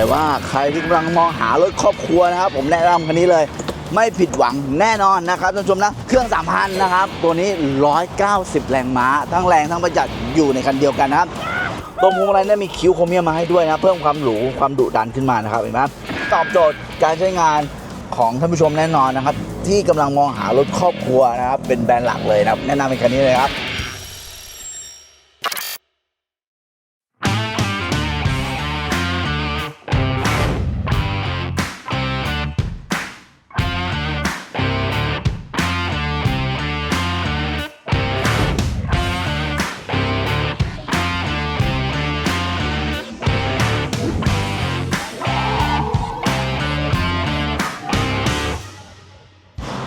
เลยว่าใครที่กำลังมองหารถครอบครัวนะครับผมแนะนำคันนี้เลยไม่ผิดหวังแน่นอนนะครับท่านผู้ชมนะ เครื่อง 3,000 นะครับ ตัวนี้ 190 แรงม้า ทั้งแรงทั้งประหยัดอยู่ในคันเดียวกันนะครับตรงพวงมาลัยเนี่ยมีคิ้วโครเมียมมาให้ด้วยนะเพิ่มความหรูความดุดันขึ้นมานะครับเห็นไหมตอบโจทย์การใช้งานของท่านผู้ชมแน่นอนนะครับ ที่กำลังมองหารถครอบครัวนะครับเป็นแบรนด์หลักเลยนะครับแนะนำเป็นคันนี้เลยครับ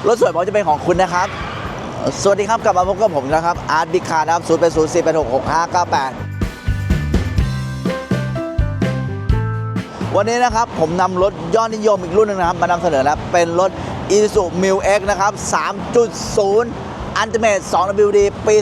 รถสวยพร้อมจะเป็นของคุณนะครับ สวัสดีครับกลับมาพบกับผมนะครับอาร์ตบิ๊กคาร์นะครับศูนย์เป็นศูนย์สี่เป็นหกหกห้าเก้าแปดวันนี้นะครับผมนำรถยอดนิยมอีกรุ่นหนึงนะครับมานำเสนอนะเป็นรถ i s u m i l X นะครับ 3.0 Ultimate 2WD ปี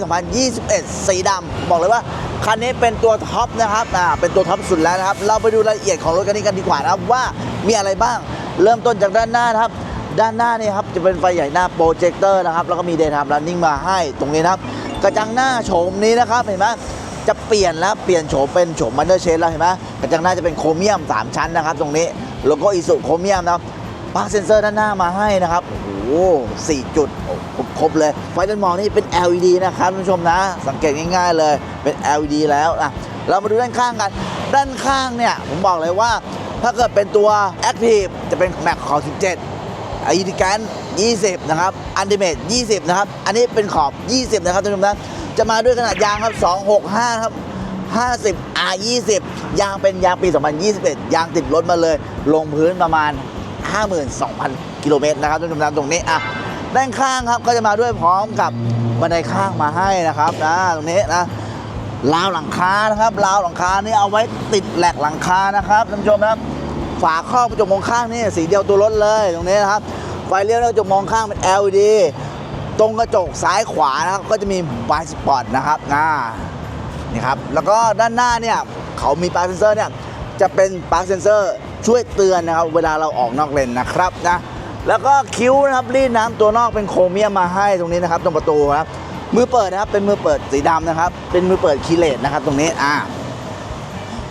2021 สีดำบอกเลยว่าคันนี้เป็นตัวท็อปนะครับอ่าเป็นตัวท็อปสุดแล้วนะครับ เราไปดูรายละเอียดของรถคันนี้กันดีกว่านะครับว่ามีอะไรบ้าง เริ่มต้นจากด้านหน้านะครับ ด้านหน้านี่ครับจะเป็นไฟใหญ่หน้าโปรเจคเตอร์นะครับ แล้วก็มี Daytime Running มาให้ตรงนี้นะครับ กระจังหน้าโฉมนี้นะครับเห็นไหมจะเปลี่ยนแล้วเปลี่ยนโฉมเป็นโฉมมันเดอร์เชนแล้วเห็นไหมกระจังหน้าจะเป็นโครเมียม 3 ชั้นนะครับ ตรงนี้โลโก้อิสุโครเมียมนะครับปาร์คเซนเซอร์ด้านหน้ามาให้นะครับโอ้โหสี่จุดครบเลยไฟด้านมองนี่เป็น LED นะครับท่านผู้ชมนะ สังเกตง่าย ๆ เลยเป็น LED แล้วอะเรามาดูด้านข้างกัน ด้านข้างเนี่ยผมบอกเลยว่า ถ้าเกิดเป็นตัว Active จะเป็นแม็กขอ17 อินดิแกน20 นะครับอันดิเมต20 นะครับ อันนี้เป็นขอบ 20 นะครับท่านผู้ชมนะจะมาด้วยขนาดยางครับ 265 ครับ 50 R 20 ยางเป็นยางปี 2021 ยางติดรถมาเลย ลงพื้นประมาณ 52,000 กิโลเมตรนะครับท่านผู้ชมนะตรงนี้อะด้านข้างครับก็จะมาด้วยพร้อมกับบันไดข้างมาให้นะครับนะตรงนี้นะราวหลังคานะครับราวหลังคานี่เอาไว้ติดแหลกหลังคานะครับท่านผู้ชมนะครับ ฝาครอบกระจกมองข้างนี่สีเดียวตัวรถเลยตรงนี้นะครับ ไฟเลี้ยวกระจกมองข้างเป็น LED ตรงกระจกซ้ายขวานะครับก็จะมีไฟสปอตนะครับอ่านี่ครับแล้วก็ด้านหน้าเนี่ยเขามีปาร์คเซนเซอร์เนี่ยจะเป็นปาร์คเซนเซอร์ช่วยเตือนนะครับ เวลาเราออกนอกเลนนะครับนะแล้วก็คิ้วนะครับรีดน้ำตัวนอกเป็นโครเมียมมาให้ตรงนี้นะครับ ตรงประตูครับมือเปิดนะครับเป็นมือเปิดสีดำนะครับ เป็นมือเปิดคีเลตนะครับ ตรงนี้อ่า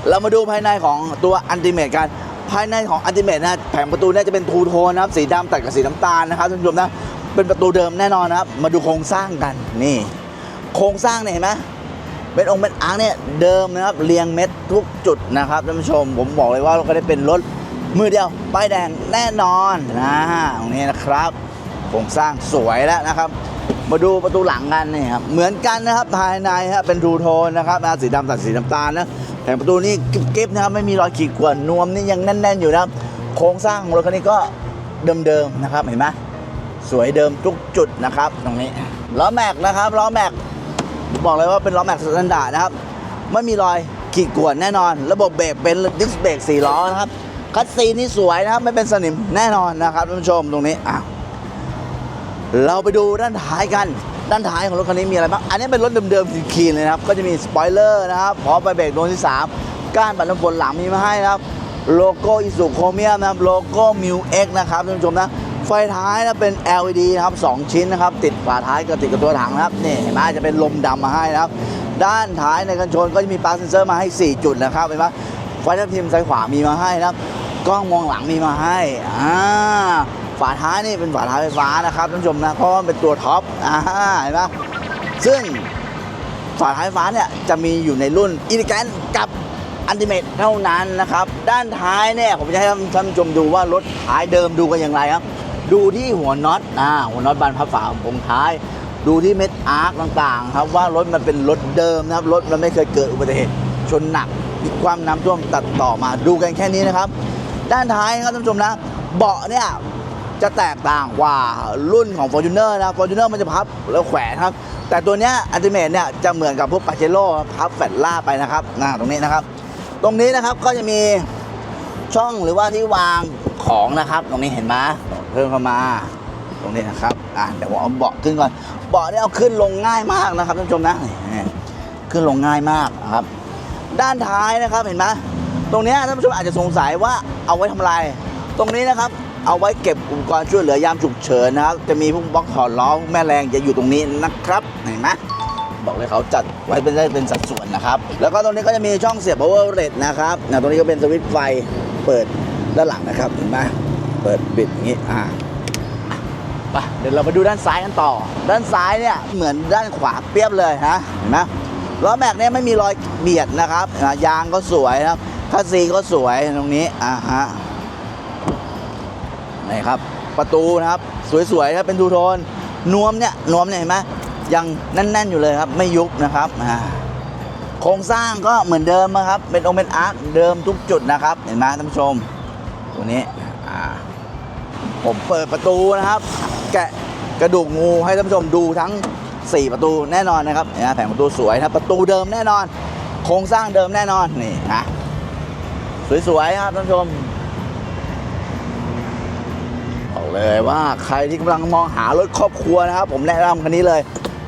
เรามาดูภายในของตัวอันติเมตกัน ภายในของอันติเมตนะแผงประตูเนี่ยจะเป็นทูโทนนะครับสีดำตัดกับสีน้ำตาลนะครับท่านผู้ชมนะเป็นประตูเดิมแน่นอนนะครับ มาดูโครงสร้างกันนี่ โครงสร้างเนี่ยเห็นไหมเป็นองค์เป็นอาร์เนี่ยเดิมนะครับเรียงเม็ดทุกจุดนะครับท่านผู้ชม ผมบอกเลยว่าเราก็ได้เป็นรถมือเดียวป้ายแดงแน่นอนนะตรงนี้นะครับ โครงสร้างสวยแล้วนะครับ มาดูประตูหลังกันนี่ครับเหมือนกันนะครับภายในฮะเป็นทูโทนนะครับสีดำตัดสีน้ำตาลนะ แผงประตูนี่กิ๊บนะครับไม่มีรอยขีดข่วนนวมนี่ยังแน่น ๆ อยู่นะโครงสร้างของรถคันนี้ก็เดิมๆนะครับเห็นไหมสวยเดิมทุกจุดนะครับ ตรงนี้ล้อแม็กนะครับล้อแม็กบอกเลยว่าเป็นล้อแม็กสแตนดาร์ดนะครับไม่มีรอยขีดข่วนแน่นอน ระบบเบรกเป็นดิสเบรกสี่ล้อนะครับคัสซีนนี่สวยนะครับไม่เป็นสนิมแน่นอนนะครับท่านผู้ชมตรงนี้อะเราไปดูด้านท้ายกัน ด้านท้ายของรถคันนี้มีอะไรบ้าง อันนี้เป็นรถเดิมๆคีนๆเลยนะครับ ก็จะมีสปอยเลอร์นะครับพร้อมไปเบรกโดนที่3ก้านปัดน้ำฝนหลังมีมาให้นะครับโลโก้อิสุโครเมียมนะครับโลโก้มิวเอ็กนะครับท่านผู้ชมนะไฟท้ายนะเป็น LED นะครับ2ชิ้นนะครับ ติดฝาท้ายกับติดกับตัวถังนะครับนี่เห็นไหมจะเป็นลมดำมาให้นะครับ ด้านท้ายในกันชนก็จะมีปาร์คเซนเซอร์มาให้ 4 จุดนะครับเห็นไหมไฟทับทิมซ้ายขวามีมาให้นะครับกล้องมองหลังมีมาให้อ่า ฝาท้ายนี่เป็นฝาท้ายไฟฟ้านะครับท่านผู้ชมนะเพราะว่าเป็นตัวท็อปอ่าเห็นไหมซึ่งฝาท้ายไฟฟ้าเนี่ยจะมีอยู่ในรุ่นอิน i แกนกับอันติเมตเท่านั้นนะครับ ด้านท้ายเนี่ยผมจะให้ท่านผู้ชมดูว่ารถท้ายเดิมดูกันอย่างไรครับ ดูที่หัวน็อตอ่าหัวน็อตบานพับฝาของท้าย ดูที่เม็ดอาร์คต่างๆ ครับว่ารถมันเป็นรถเดิมนะครับรถมันไม่เคยเกิดอุบัติเหตุชนหนักพลิกความน้ำท่วมตัดต่อมาดูกันแค่นี้นะครับ ด้านท้ายครับท่านผู้ชมนะเบาะเนี่ย จะแตกต่างกว่ารุ่นของ f o r t u n e r นะ f o r t u n e r มันจะพับแล้วแขวนครับ แต่ตัวเนี้ยอัลติเมทเนี่ยจะเหมือนกับพวกปาเจโร่พับแฟลล่าไปนะครับนะตรงนี้นะครับ ตรงนี้นะครับก็จะมีช่องหรือว่าที่วางของนะครับ ตรงนี้เห็นไหมเพิ่มเข้ามาตรงนี้นะครับอะเดี๋ยวผมเอาเบาะขึ้นก่อนเบาะเนี่ยเอาขึ้นลงง่ายมากนะครับท่านผู้ชมนะขึ้นลงง่ายมากนะครับ ด้านท้ายนะครับเห็นไหมตรงนี้ท่านผู้ชมอาจจะสงสัยว่าเอาไว้ทำอะไรตรงนี้นะครับ เอาไว้เก็บอุปกรณ์ช่วยเหลือยามฉุกเฉินนะครับ จะมีพวกบล็อกถอดล้อแม่แรงจะอยู่ตรงนี้นะครับเห็นไหมบอกเลยเขาจัดไว้เป็นได้เป็นสัดส่วนนะครับ แล้วก็ตรงนี้ก็จะมีช่องเสียบ power outlet นะครับนะตรงนี้ก็เป็นสวิตช์ไฟเปิดด้านหลังนะครับเห็นไหมเปิดปิดอย่างนี้อ่าไปเดี๋ยวเรามาดูด้านซ้ายกันต่อ ด้านซ้ายเนี่ยเหมือนด้านขวาเปรียบเลยนะเห็นไหมล้อแม็กเนี่ยไม่มีรอยเบียดนะครับยางก็สวยนะครับคัสซีก็สวยตรงนี้อ่าฮะ นี่ครับ ประตูนะครับ สวยๆครับเป็นทูโทนนวมเนี่ยนวมเนี่ยเห็นไหมยังแน่น ๆ อยู่เลยครับไม่ยุบนะครับโครงสร้างก็เหมือนเดิมนะครับเป็นโอเมนอาร์คเดิมทุกจุดนะครับ เห็นไหมท่านผู้ชมตัวนี้ผมเปิดประตูนะครับ แกะกระดูกงูให้ท่านผู้ชมดูทั้ง 4 ประตูแน่นอนนะครับนี่ยแผงประตูสวยนะประตูเดิมแน่นอน โครงสร้างเดิมแน่นอนนี่นะสวยๆครับท่านผู้ชมบอก เลยว่าใครที่กำลังมองหารถครอบครัวนะครับ ผมแนะนำคันนี้เลย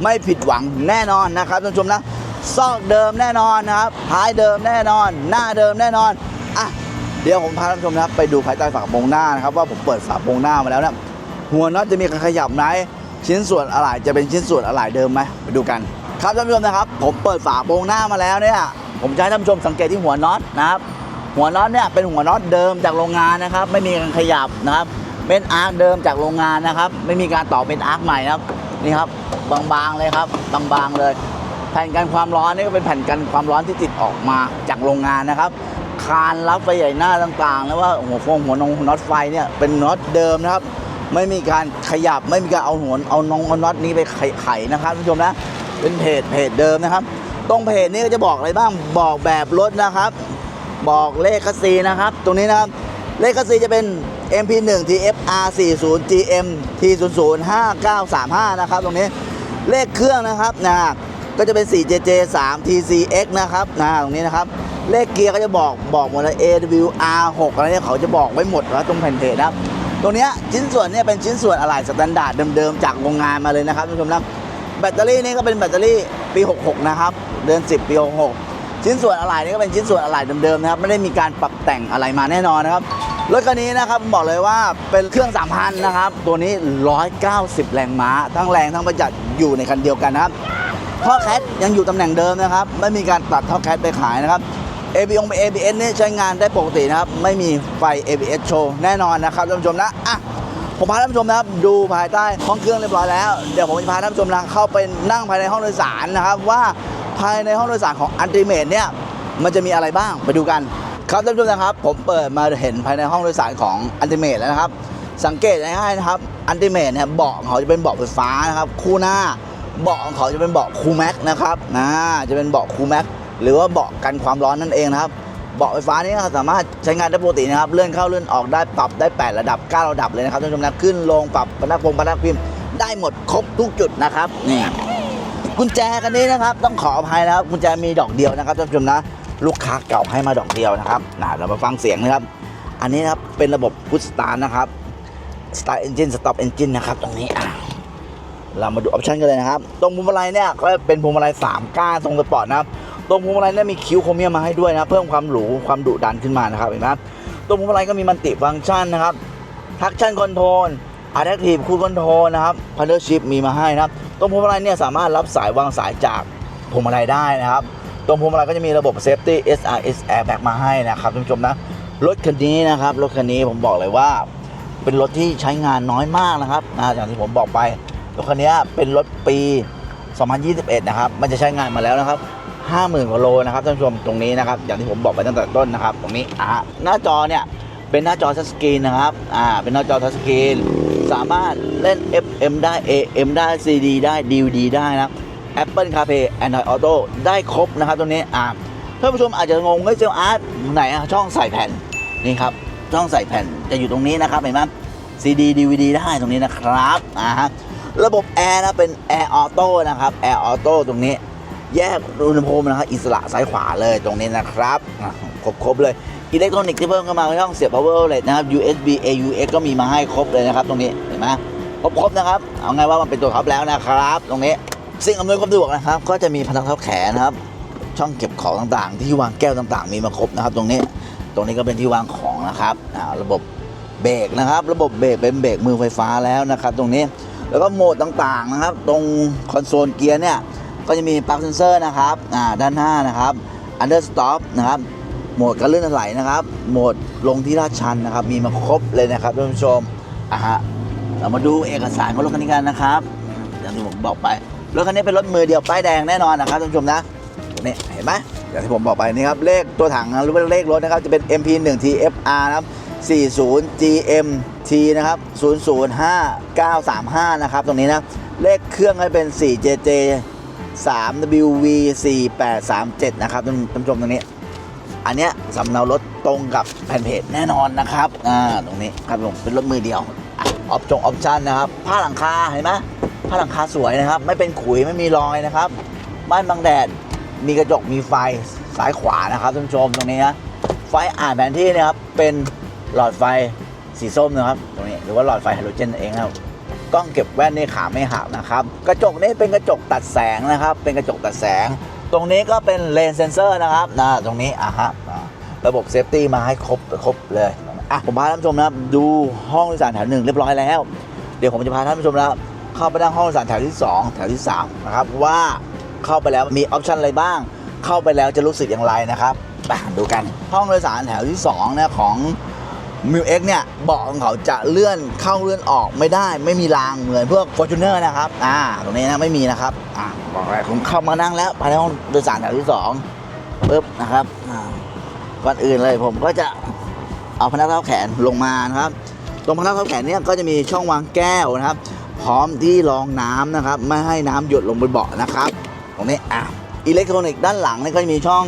ไม่ผิดหวังแน่นอนนะครับท่านผู้ชมนะซอกเดิมแน่นอนนะครับท้ายเดิมแน่นอน หน้าเดิมแน่นอนอะเดี๋ยวผมพาท่านผู้ชมนะครับไปดูภายใต้ฝากระโปรงหน้านะครับว่าผมเปิดฝากระโปรงหน้ามาแล้วนะหัวน็อตจะมีการขยับไหมชิ้นส่วนอะไหล่จะเป็นชิ้นส่วนอะไหล่เดิมไหมไปดูกัน ครับท่านผู้ชมนะครับ ผมเปิดฝากระโปรงหน้ามาแล้วเนี่ยผมจะให้ท่านผู้ชมสังเกตที่หัวน็อตนะครับหัวน็อตเนี่ยเป็นหัวน็อตเดิมจากโรงงานนะครับ ไม่มีการขยับนะครับ เป็นอาร์คเดิมจากโรงงานนะครับ ไม่มีการต่อเป็นอาร์คใหม่นะครับนี่ครับบางๆเลยครับบางๆเลย แผ่นกันความร้อนนี่ก็เป็นแผ่นกันความร้อนที่ติดออกมาจากโรงงานนะครับ คานรับไฟใหญ่หน้าต่างๆแล้วว่าหัวฟงหัวนงน็อตไฟเนี่ยเป็นน็อตเดิมนะครับ ไม่มีการขยับไม่มีการเอาหัวเอานงเอาน็อตนี้ไปไขไขนะครับท่านผู้ชมนะเป็นเพจเพจเดิมนะครับตรงเพจนี้ก็จะบอกอะไรบ้างบอกแบบรถนะครับ บอกเลขคัสซีนะครับ ตรงนี้นะครับเลขคัสซีจะเป็น MP1 TFR 40 GM T00 5935 นะครับตรงนี้เลขเครื่องนะครับนะก็จะเป็น 4JJ 3 TCX นะครับนะตรงนี้นะครับ เลขเกียร์ก็จะบอกบอกหมดเลย AWR 6 อะไรเนี่ยเขาจะบอกไว้หมดแล้วตรงแผ่นเพจนะครับตรงเนี้ยชิ้นส่วนเนี่ยเป็นชิ้นส่วนอะไหล่สแตนดาร์ดเดิมๆจากโรงงานมาเลยนะครับท่านผู้ชมนะแบตเตอรี่นี่ก็เป็นแบตเตอรี่ปี 66 นะครับ เดือน 10 ปี 66 ชิ้นส่วนอะไหล่นี่ก็เป็นชิ้นส่วนอะไหล่เดิมๆนะครับ ไม่ได้มีการปรับแต่งอะไรมาแน่นอนนะครับ รถคันนี้นะครับผมบอกเลยว่าเป็นเครื่อง3,000นะครับ ตัวนี้ 190 แรงม้า ทั้งแรงทั้งประหยัดอยู่ในคันเดียวกันนะครับท่อแคทยังอยู่ตำแหน่งเดิมนะครับ ไม่มีการตัดท่อแคทไปขายนะครับ ABS ABS นี่ใช้งานได้ปกตินะครับ ไม่มีไฟ ABS โชว์แน่นอนนะครับท่านผู้ชมนะอะผมพาท่านผู้ชมนะครับดูภายใต้ห้องเครื่องเรียบร้อยแล้ว เดี๋ยวผมจะพาท่านผู้ชมนะเข้าไปนั่งภายในห้องโดยสารนะครับ ว่าภายในห้องโดยสารของอันติเม e เนี่ยมันจะมีอะไรบ้างไปดูกัน ครับท่านผู้ชมนะครับ ผมเปิดมาเห็นภายในห้องโดยสารของอันติเม e แล้วนะครับ สังเกตง่ายๆนะครับอันติเม e เนี่ยเบาะของเขาจะเป็นเบาะไฟฟ้านะครับ คู่หน้าเบาะของเขาจะเป็นเบาะคูลแม็กนะครับนะจะเป็นเบาะคูลแม็กหรือว่าเบาะกันความร้อนนั่นเองนะครับเบาะไฟฟ้านี่ก็สามารถใช้งานได้ปกตินะครับ เลื่อนเข้าเลื่อนออกได้ปรับได้ 8 ระดับ 9 ระดับเลยนะครับท่านผู้ชมนะขึ้นลงปรับพนักพงพนักพิมพ์ได้หมดครบทุกจุดนะครับนี่กุญแจกันนี้นะครับ ต้องขออภัยนะครับกุญแจมีดอกเดียวนะครับท่านผู้ชมนะ ลูกค้าเก่าให้มาดอกเดียวนะครับนะเรามาฟังเสียงนะครับ อันนี้นะครับเป็นระบบพุทสตาร์นะครับ Start Engine Stop Engine นนะครับตรงนี้อะเรามาดูออปชันกันเลยนะครับ ตรงพวงมาลัยเนี่ยก็เป็นพวงมาลัย3ก้านทรงสปอร์ตนะครับ ตรงพวงมาลัยเนี่ยมีคิ้วโครเมียมมาให้ด้วยนะเพิ่มความหรูความดุดันขึ้นมานะครับเห็นไหมตรงพวงมาลัยก็มีมันติฟังก์ชันนะครับทักชั่นคอนโทรลอะแด t ทีฟคูลคอนโทรลนะครับพันเดอร์ชิพมีมาให้นะครับ ตรงพวงมาลัยเนี่ยสามารถรับสายวางสายจากพวงมาลัยได้นะครับ ตรงพวงมาลัยก็จะมีระบบ Safety SRS Airbag มาให้นะครับท่านผู้ชมนะรถคันนี้นะครับรถคันนี้ผมบอกเลยว่า เป็นรถที่ใช้งานน้อยมากนะครับนะอย่างที่ผมบอกไปรถคันนี้เป็นรถปี 2021 นะครับ มันจะใช้งานมาแล้วนะครับ 50,000กว่าโลนะครับท่านผู้ชมตรงนี้นะครับ อย่างที่ผมบอกไปตั้งแต่ต้นนะครับ ตรงนี้อ่าหน้าจอเนี่ยเป็นหน้าจอทัชสกรีนนะครับอ่าเป็นหน้าจอทัชสกรีนสามารถเล่น FM ได้ AM ได้ CD ได้ DVD ได้นะครับ Apple CarPlay Android Auto ได้ครบนะครับตรงนี้อ่าท่านผู้ชมอาจจะงงเฮ้ยเซลอาร์ตไหนอะช่องใส่แผ่นนี่ครับช่องใส่แผ่นจะอยู่ตรงนี้นะครับเห็นไหม CD DVD ได้ตรงนี้นะครับอ่าฮะระบบแอร์นะเป็นแอร์ออโต้นะครับแอร์ออโต้ตรงนี้ แยกอุณหภูมินะครับอิสระซ้ายขวาเลยตรงนี้นะครับครบครบเลยอิเล็กทรอนิกส์ที่เพิ่มเข้ามาช่องเสียบ power outlet นะครับ USB AUX ก็มีมาให้ครบเลยนะครับ ตรงนี้เห็นไหมครบครบนะครับ เอาไงว่ามันเป็นตัวท็อปแล้วนะครับ ตรงนี้ สิ่งอำนวยความสะดวกนะครับ ก็จะมีพนักเท้าแขนนะครับ ช่องเก็บของต่างๆ ที่วางแก้วต่างๆ มีมาครบนะครับ ตรงนี้ ตรงนี้ก็เป็นที่วางของนะครับระบบเบรกนะครับ ระบบเบรกเป็นเบรกมือไฟฟ้าแล้วนะครับ ตรงนี้ แล้วก็โหมดต่างๆนะครับ ตรงคอนโซลเกียร์เนี่ย ก็จะมีปลั๊กเซนเซอร์นะครับอ่าด้านหน้านะครับ under stop นะครับ โหมดการเลื่อนถลายนะครับ โหมดลงที่ลาดชันนะครับ มีมาครบเลยนะครับท่านผู้ชมอะฮะ เรามาดูเอกสารของรถคันนี้กันนะครับอย่างที่ผมบอกไป รถคันนี้เป็นรถมือเดียวป้ายแดงแน่นอนนะครับท่านผู้ชมนะนี่เห็นไหมอย่างที่ผมบอกไปนี่ครับเลขตัวถังหรือว่าเลขรถนะครับจะเป็น MP1 TFR นะครับ 40 GMT นะครับ 005935 นะครับ ตรงนี้นะ เลขเครื่องให้เป็น 4JJ 3WV 4837 นะครับท่านผู้ชมตรงนี้ อันเนี้ยสำเนารถตรงกับแผ่นเพจแน่นอนนะครับ อ่า ตรงนี้ครับผมเป็นรถมือเดียวอะอปจงออปชันนะครับ ผ้าหลังคาเห็นไหม ผ้าหลังคาสวยนะครับ ไม่เป็นขุยไม่มีรอยนะครับม่านบังแดดมีกระจกมีไฟซ้ายขวานะครับท่านผู้ชมตรงนี้นะไฟอ่านแผนที่นะครับเป็นหลอดไฟสีส้มนะครับ ตรงนี้หรือว่าหลอดไฟไฮโดรเจนเองครับกล้องเก็บแว่นนี่ขาไม่หักนะครับ กระจกนี้เป็นกระจกตัดแสงนะครับ เป็นกระจกตัดแสง ตรงนี้ก็เป็นเลนเซนเซอร์นะครับนะตรงนี้อะฮะระบบเซฟตี้มาให้ครบครบเลยอะผมพาท่านผู้ชมนะครับดูห้องโดยสารแถวหนึ่งเรียบร้อยแล้ว เดี๋ยวผมจะพาท่านผู้ชมนะครับ เข้าไปนั่งห้องโดยสารแถวที่สองแถวที่สามนะครับ ว่าเข้าไปแล้วมีออปชันอะไรบ้าง เข้าไปแล้วจะรู้สึกอย่างไรนะครับไปดูกันห้องโดยสารแถวที่สองเนี่ยของมิวเอ็กเนี่ยเบาะของเขาจะเลื่อนเข้าเลื่อนออกไม่ได้ไม่มีรางเหมือนพวก f o r t u n e r นะครับอ่าตรงนี้นะไม่มีนะครับอ่าบอกเลยผมเข้ามานั่งแล้วภายในห้องโดยสารแถวที่สองปึ๊บนะครับอ่าก่อนอื่นเลยผมก็จะเอาพนักเท้าแขนลงมานะครับ ตรงพนักเท้าแขนเนี่ยก็จะมีช่องวางแก้วนะครับ พร้อมที่รองน้ำนะครับ ไม่ให้น้ำหยดลงบนเบาะนะครับ ตรงนี้อะอิเล็กทรอนิกส์ด้านหลังนี่ก็จะมีช่อง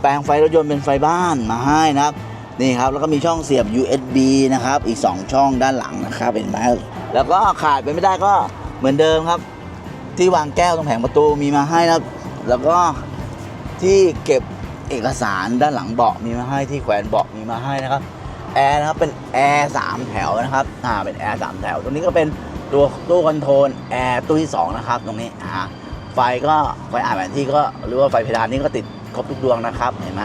แปลงไฟรถยนต์เป็นไฟบ้านมาให้นะครับนี่ครับแล้วก็มีช่องเสียบ USB นะครับ อีก 2 ช่องด้านหลังนะครับเห็นไหมแล้วก็ขาดไปไม่ได้ก็เหมือนเดิมครับ ที่วางแก้วตรงแผงประตูมีมาให้นะครับ แล้วก็ที่เก็บเอกสารด้านหลังเบาะมีมาให้ที่แขวนเบาะมีมาให้นะครับแอร์นะครับเป็นแอร์สามแถวนะครับอ่าเป็นแอร์สามแถวตรงนี้ก็เป็น ตัวตู้คอนโทรลแอร์ตู้ที่สองนะครับตรงนี้อ่าไฟก็ไฟอ่านแผนที่ก็หรือว่าไฟเพดานนี่ก็ติดครบทุกดวงนะครับเห็นไหม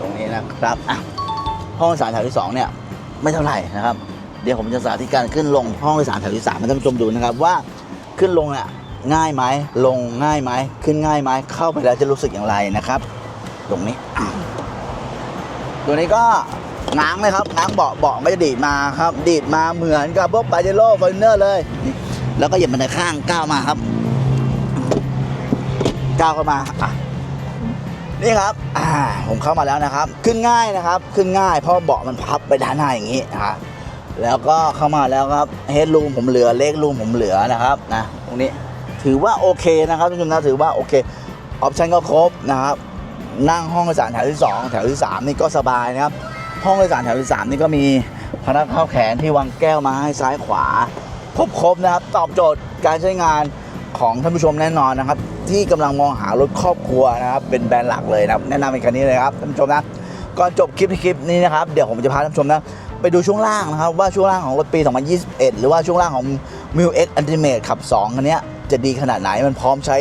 ตรงนี้นะครับอะห้องสารแถวที่2เนี่ยไม่เท่าไหร่นะครับ เดี๋ยวผมจะสาธิตการขึ้นลงห้องโดยสารแถวที่3ให้ท่านผู้ชมดูนะครับว่าขึ้นลงอะง่ายไหมลงง่ายไหมขึ้นง่ายไหมเข้าไปแล้วจะรู้สึกอย่างไรนะครับ ตรงนี้ ตัวนี้ก็ ง้างเลยครับง้างเบาะเบาะไม่ได้ดีดมาครับ ดีดมาเหมือนกับพวกปาเจโร่ฟอร์เนอร์เลยนี่แล้วก็เหยียบบันไดข้างก้าวมาครับก้าวเข้ามาอะนี่ครับ อ่า ผมเข้ามาแล้วนะครับ ขึ้นง่ายนะครับ ขึ้นง่าย เพราะเบาะมันพับไปด้านหน้าอย่างนี้นะฮะแล้วก็เข้ามาแล้วครับเฮดรูมผมเหลือเล็กรูมผมเหลือนะครับนะตรงนี้ถือว่าโอเคนะครับทุกคนนะถือว่าโอเคออปชั่นก็ครบนะครับ นั่งห้องโดยสารแถวที่ 2 แถวที่ 3 นี่ก็สบายนะครับ ห้องโดยสารแถวที่3นี่ก็มีพนักเข้าแขนที่วางแก้วมาให้ซ้ายขวาครบครบนะครับ ตอบโจทย์การใช้งานของท่านผู้ชมแน่นอนนะครับ ที่กำลังมองหารถครอบครัวนะครับ เป็นแบรนด์หลักเลยนะครับ แนะนำเป็นคันนี้เลยครับท่านผู้ชมนะก่อนจบคลิปคลิปนี้นะครับเดี๋ยวผมจะพาท่านผู้ชมนะไปดูช่วงล่างนะครับ ว่าช่วงล่างของรถปี 2021 หรือว่าช่วงล่างของ m i l X Ultimate ขับ 2 คันนี้จะดีขนาดไหนมันพร้อมใช้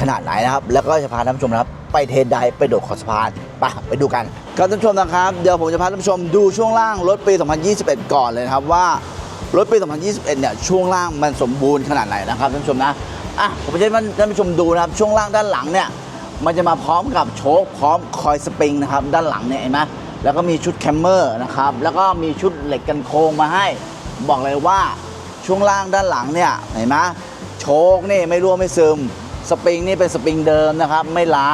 ขนาดไหนนะครับ แล้วก็จะพาท่านผู้ชมนะครับ ไปเทสไดไปโดดขอสะพาน ไปไปดูกันครับท่านผู้ชมนะครับ เดี๋ยวผมจะพาท่านผู้ชมดูช่วงล่างรถปี 2021 ก่อนเลยนะครับว่ารถปี 2021 เนี่ยช่วงล่างมันสมบูรณ์ขนาดไหนนะครับท่านผู้ชมนะอะผมจะให้ท่านผู้ชมดูนะครับช่วงล่างด้านหลังเนี่ยมันจะมาพร้อมกับโชคพร้อมคอยสปริงนะครับด้านหลังเนี่ยเห็นไหมแล้วก็มีชุดแคมเมอร์นะครับแล้วก็มีชุดเหล็กกันโค้งมาให้ บอกเลยว่าช่วงล่างด้านหลังเนี่ยเห็นไหมโชคนี่ไม่รั่วไม่ซึม สปริงนี่เป็นสปริงเดิมนะครับ ไม่ล้า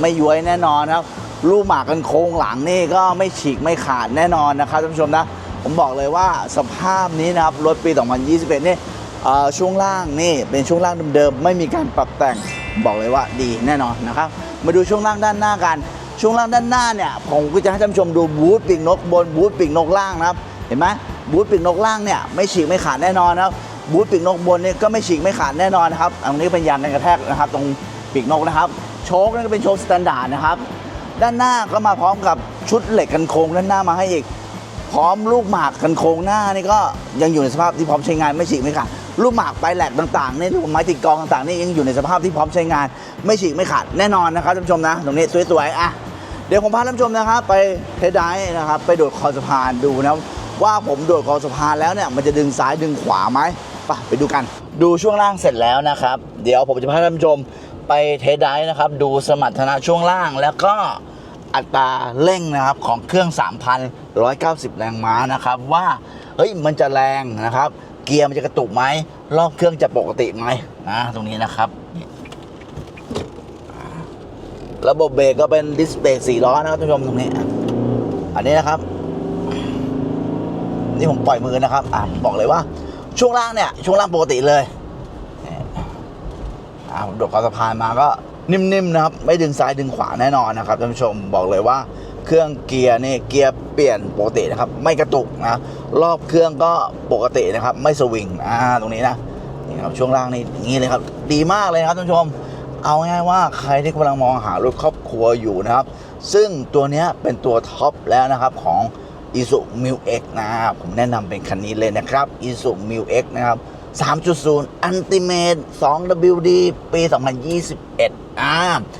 ไม่ย้วยแน่นอนครับ ลูกหมากกันโค้งหลังนี่ก็ไม่ฉีกไม่ขาดแน่นอนนะครับท่านผู้ชมนะ ผมบอกเลยว่าสภาพนี้นะครับรถปี 2021 นี่เอ่ช่วงล่างนี่เป็นช่วงล่างเดิมๆไม่มีการปรับแต่งบอกเลยว่าดีแน่นอนนะครับมาดูช่วงล่างด้านหน้ากัน ช่วงล่างด้านหน้าเนี่ยผมก็จะให้ท่านผู้ชมดูบูธปีกนกบนบูธปีกนกล่างนะครับเห็นไหมบูธปีกนกล่างเนี่ยไม่ฉีกไม่ขาดแน่นอนนะครับบูธปีกนกบนเนี่ยก็ไม่ฉีกไม่ขาดแน่นอนครับอันนี้เป็นยางกันกระแทกนะครับ ตรงปีกนกนะครับโชคนี่ก็เป็นโชคสแตนดาร์ดนะครับ ด้านหน้าก็มาพร้อมกับชุดเหล็กกันโค้งด้านหน้ามาให้อีก พร้อมลูกหมากกันโค้งหน้านี่ก็ยังอยู่ในสภาพที่พร้อมใช้งานไม่ฉีกไม่ขาดลูกหมากปแหลกต่างๆนี่ลูกไม้ติดกองต่างๆนี่ยังอยู่ในสภาพที่พร้อมใช้งาน ไม่ฉีกไม่ขาดแน่นอนนะครับท่านผู้ชมนะ ตรงนี้สวยๆอะเดี๋ยวผมพาท่านผู้ชมนะครับไปเทดฟ์นะครับไปโดดคอสะพานดูนะว่าผมโดดคอสะพานแล้วเนี่ยมันจะดึงซ้ายดึงขวาไหมไปไปดูกัน ดูช่วงล่างเสร็จแล้วนะครับ เดี๋ยวผมจะพาท่านผู้ชมไปเทสไดฟ์นะครับ ดูสมรรถนะช่วงล่างแล้วก็ อัตราเร่งนะครับของเครื่อง 3,190 แรงม้านะครับว่าเฮ้ยมันจะแรงนะครับ เกียร์มันจะกระตุกไหมรอบเครื่องจะปกติไหมนะตรงนี้นะครับระบบเบรกก็เป็นดิสเบรกสี่ล้อนะครับท่านผู้ชมตรงนี้ อันนี้นะครับ นี่ผมปล่อยมือนะครับอะบอกเลยว่า ช่วงล่างเนี่ย ช่วงล่างปกติเลยเนี่ยอ่าผมโดดคอสะพานมาก็ นิ่มๆนะครับ ไม่ดึงซ้ายดึงขวาแน่นอนนะครับท่านผู้ชมบอกเลยว่าเครื่องเกียร์นี่เกียร์เปลี่ยนปกตินะครับ ไม่กระตุกนะรอบเครื่องก็ปกตินะครับ ไม่สวิงอ่าตรงนี้นะนี่ครับช่วงล่างนี่อย่างนี้เลยครับ ดีมากเลยครับท่านผู้ชม เอาง่ายว่าใครที่กำลังมองหารถครอบครัวอยู่นะครับ ซึ่งตัวนี้เป็นตัวท็อปแล้วนะครับของ i s u m i l X นะครับผมแนะนำเป็นคันนี้เลยนะครับ i s u m i l X นะครับ 3.0 Ultimate 2WD ปี 2021 อ่า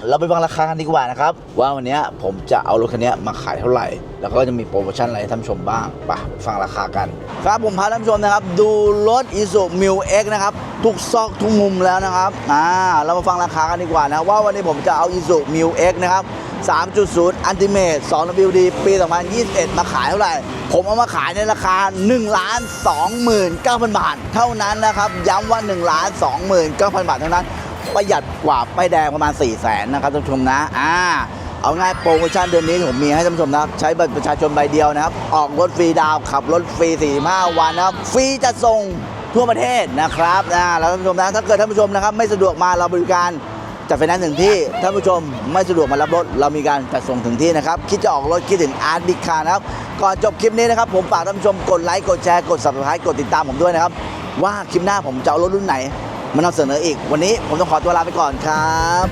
เราไปฟังราคากันดีกว่านะครับ ว่าวันนี้ผมจะเอารถคันนี้มาขายเท่าไหร่ แล้วก็จะมีโปรโมชั่นอะไรให้ท่านชมบ้างไปฟังราคากัน ครับผมพาท่านชมนะครับ ดูรถ i s u m i l X นะครับ ทุกซอกทุกมุมแล้วนะครับ อ่า เรามาฟังราคากันดีกว่านะว่าวันนี้ผมจะเอา i s u m i l X นะครับ 3.0 Ultimate 2WD ปี 2021 มาขายเท่าไหร่ ผมเอามาขายในราคา 1 ล้าน 29,000 บาท เท่านั้นนะครับ ย้ำว่า 1 ล้าน 29,000 บาทเท่านั้น ประหยัดกว่าป้ายแดงประมาณ 4 0 0แสนนะครับท่านผู้ชมนะ อ่า เอาง่ายโปรโมชั่นเดือนนี้ผมมีให้ท่านผู้ชมนะครับ ใช้บัตรประชาชนใบเดียวนะครับ ออกรถฟรีดาว ขับรถฟรี 45 วันนะครับ ฟรีจะส่งทั่วประเทศนะครับ อ่า แล้วท่านผู้ชมนะ ถ้าเกิดท่านผู้ชมนะครับไม่สะดวกมาเราบริการ จัดไฟแนนซ์ถึงที่ท่านผู้ชมไม่สะดวกมารับรถ เรามีการจัดส่งถึงที่นะครับ คิดจะออกรถคิดถึงอาร์ตบิ๊กคาร์นะครับ ก่อนจบคลิปนี้นะครับ ผมฝากท่านผู้ชมกดไลค์กดแชร์กด subscribe กดติดตามผมด้วยนะครับ ว่าคลิปหน้าผมจะเอารถรุ่นไหนมานำเสนออีก วันนี้ผมต้องขอตัวลาไปก่อนครับ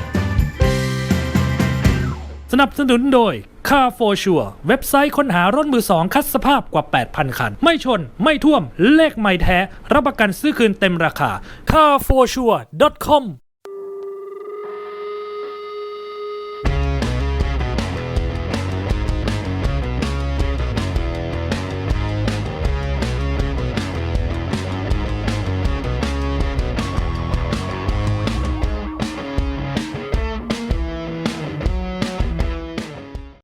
สนับสนุนโดย Car for Sure เว็บไซต์ค้นหารถมือสองคัดสภาพกว่า 8,000 คัน ไม่ชน ไม่ท่วม เลขไม่แท้ รับประกันซื้อคืนเต็มราคา carforsure.com